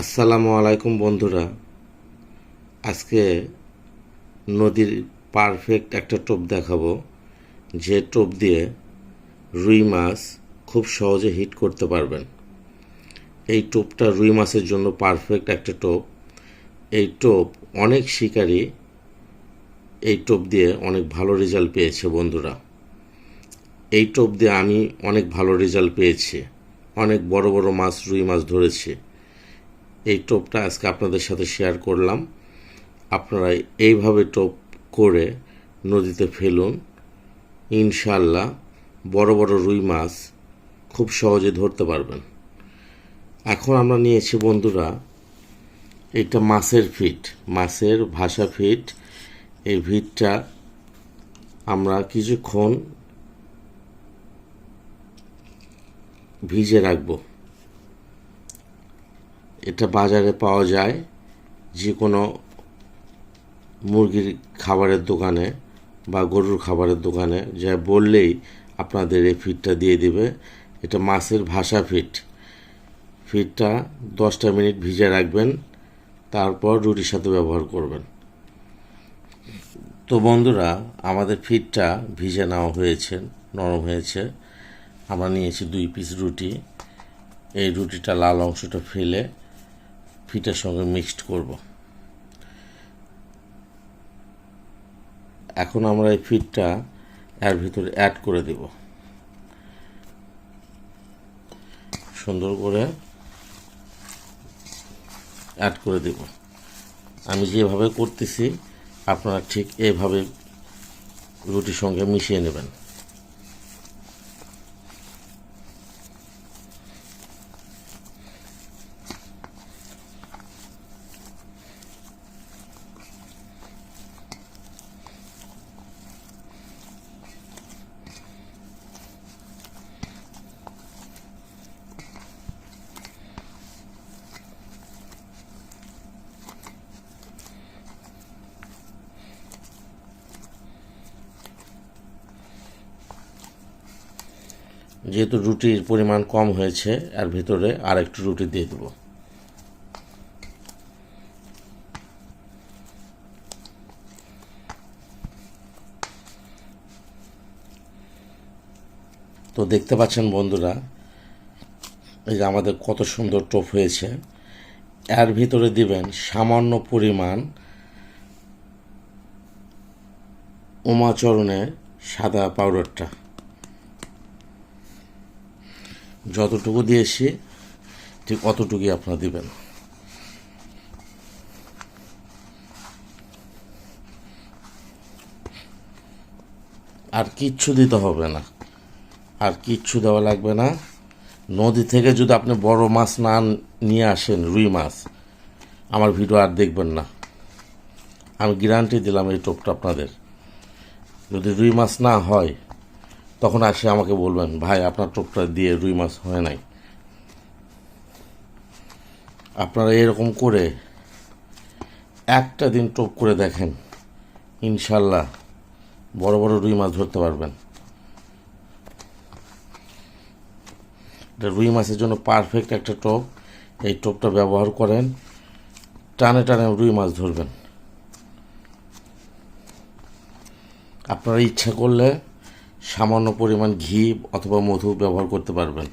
আসসালামু আলাইকুম বন্ধুরা। আজকে নদীর পারফেক্ট একটা টোপ দেখাবো। যে টোপ দিয়ে রুই মাছ খুব সহজে হিট করতে পারবেন। এই টোপটা রুই মাছের জন্য পারফেক্ট একটা টোপ। এই টোপ অনেক শিকারী এই টোপ দিয়ে অনেক ভালো রেজাল্ট পেয়েছে বন্ধুরা। এই টোপ দিয়ে আমি অনেক ভালো রেজাল্ট পেয়েছি। অনেক বড় বড় মাছ, রুই মাছ ধরেছি। এই টোপটা আজকে আপনাদের সাথে শেয়ার করলাম। আপনারা এইভাবে টোপ করে নদীতে ফেলুন। ইনশাল্লাহ বড় বড় রুই মাছ খুব সহজে ধরতে পারবেন। এখন আমরা নিয়েছি বন্ধুরা, এটা মাছের ফিট, মাছের ভাষা ফিট। এই ভিটটা আমরা কিছুক্ষণ ভিজে রাখব। এটা বাজারে পাওয়া যায় যে কোনো মুরগির খাবারের দোকানে বা গরুর খাবারের দোকানে। যা বললেই আপনাদের এই ফিটটা দিয়ে দিবে। এটা মাছের ভাষা ফিট ফিটটা দশটা মিনিট ভিজে রাখবেন, তারপর রুটির সাথে ব্যবহার করবেন। তো বন্ধুরা, আমাদের ফিটটা ভিজে নেওয়া হয়েছে, নরম হয়েছে। আমরা নিয়েছি দুই পিস রুটি। এই রুটিটা লাল অংশটা ফেলে ফিটার সঙ্গে মিক্সড করব। এখন আমরা এই ফিটটা এর ভিতরে অ্যাড করে দেব। সুন্দর করে অ্যাড করে দেব। আমি যেভাবে করতেছি, আপনারা ঠিক এভাবে রুটির সঙ্গে মিশিয়ে নেবেন। যেহেতু রুটির পরিমাণ কম হয়েছে আর ভিতরে আর একটু রুটি দিয়ে দেবো। তো দেখতে পাচ্ছেন বন্ধুরা, এই যে আমাদের কত সুন্দর টোপ হয়েছে। এর ভিতরে দিবেন সামান্য পরিমাণ উমাচরণের সাদা পাউডারটা। যতটুকু দিয়েছি, ঠিক অতটুকুই আপনারা দিবেন। আর কিচ্ছু দিতে হবে না। আর কিচ্ছু দেওয়া লাগবে না। নদী থেকে যদি আপনি বড় মাছ না নিয়ে আসেন, রুই মাছ, আমার ভিডিও আর দেখবেন না। আমি গ্যারান্টি দিলাম এই টোপটা আপনাদের। যদি রুই মাছ না হয় তখন আসে আমাকে বলবেন ভাই, আপনার টোপটা দিয়ে রুই মাছ হয় নাই। আপনারা এরকম করে একটা দিন টোপ করে দেখেন, ইনশাল্লাহ বড় বড় রুই মাছ ধরতে পারবেন। এটা রুই মাছের জন্য পারফেক্ট একটা টোপ। এই টোপটা ব্যবহার করেন, টানে টানে রুই মাছ ধরবেন। আপনারা ইচ্ছা করলে সামান্য পরিমাণ ঘি অথবা মধু ব্যবহার করতে পারবেন।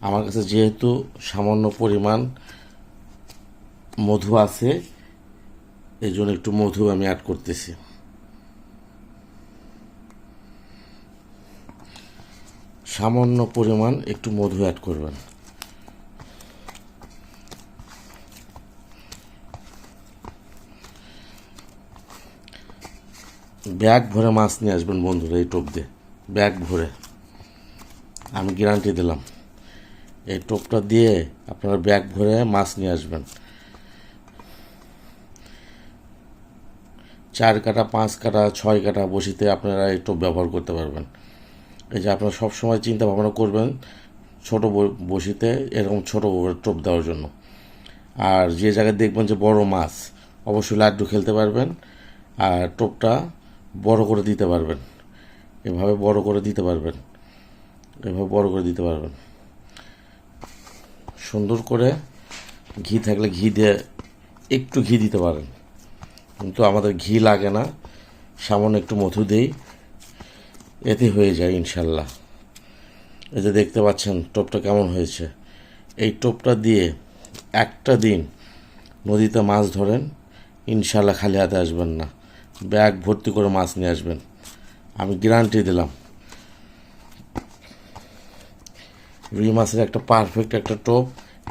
আমার কাছে যেহেতু সামান্য পরিমাণ মধু আছে এই জন্য একটু মধু আমি অ্যাড করতেছি। সামান্য পরিমাণ একটু মধু অ্যাড করবেন। ব্যাগ ভরে মাছ নিয়ে আসবেন বন্ধুরা এই টোপ দিয়ে। ব্যাগ ভরে। আমি গ্যারান্টি দিলাম। এই টোপটা দিয়ে আপনারা ব্যাগ ভরে মাছ নিয়ে আসবেন। চার কাটা, পাঁচ কাটা, ছয় কাটা বসিতে আপনারা এই টোপ ব্যবহার করতে পারবেন। এই যে আপনারা সবসময় চিন্তা ভাবনা করবেন ছোট বসিতে এরকম ছোট টোপ দেওয়ার জন্য। আর যে জায়গায় দেখবেন যে বড় মাছ, অবশ্যই লাড্ডু খেলতে পারবেন। আর টোপটা বড় করে দিতে পারবেন। এভাবে বড় করে দিতে পারবেন। এভাবে বড় করে দিতে পারবেন। সুন্দর করে ঘি থাকলে ঘি দিয়ে একটু ঘি দিতে পারেন। কিন্তু আমাদের ঘি লাগে না। সামান্য একটু মধু দেই। এতে হয়ে যায় ইনশাল্লাহ। এই যে দেখতে পাচ্ছেন, টোপটা কেমন হয়েছে? এই টোপটা দিয়ে একটা দিন নদীতে মাছ ধরেন, ইনশাল্লাহ খালি হাতে আসবেন না। ব্যাগ ভর্তি করে মাছ নিয়ে আসবেন। আমি গ্যারান্টি দিলাম। রুই মাছের একটা পারফেক্ট একটা টোপ।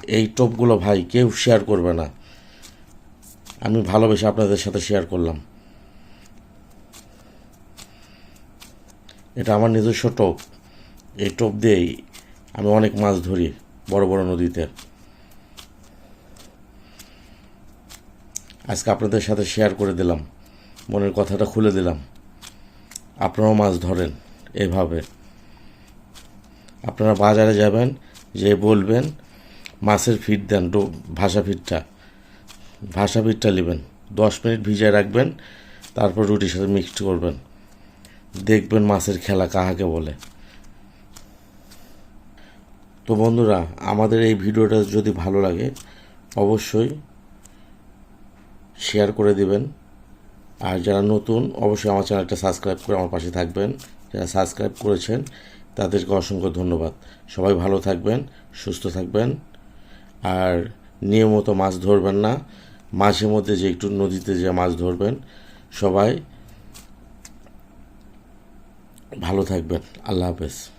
এই টোপগুলো ভাই কেউ শেয়ার করবে না। আমি ভালোবেসে আপনাদের সাথে শেয়ার করলাম। এটা আমার নিজস্ব টোপ। এই টোপ দিয়েই আমি অনেক মাছ ধরি বড় বড় নদীতে। আজকে আপনাদের সাথে শেয়ার করে দিলাম। মনের কথাটা খুলে দিলাম। আপনারাও মাছ ধরেন এভাবে। আপনারা বাজারে যাবেন, যে বলবেন, মাছের ফিট দেন ভাষা ফিটটা ভাষা ফিটটা নেবেন। দশ মিনিট ভিজিয়ে রাখবেন, তারপর রুটির সাথে মিক্সড করবেন। দেখবেন মাছের খেলা কাহাকে বলে। তো বন্ধুরা, আমাদের এই ভিডিওটা যদি ভালো লাগে, অবশ্যই শেয়ার করে দিবেন। আর যারা নতুন, অবশ্যই আমার চ্যানেলটা সাবস্ক্রাইব করে আমার পাশে থাকবেন। যারা সাবস্ক্রাইব করেছেন, তাদেরকে অসংখ্য ধন্যবাদ। সবাই ভালো থাকবেন, সুস্থ থাকবেন। আর নিয়মিত মাছ ধরবেন না। মাঝে মধ্যে যে একটু নদীতে যে মাছ ধরবেন, সবাই ভালো থাকবেন। আল্লাহ হাফেজ।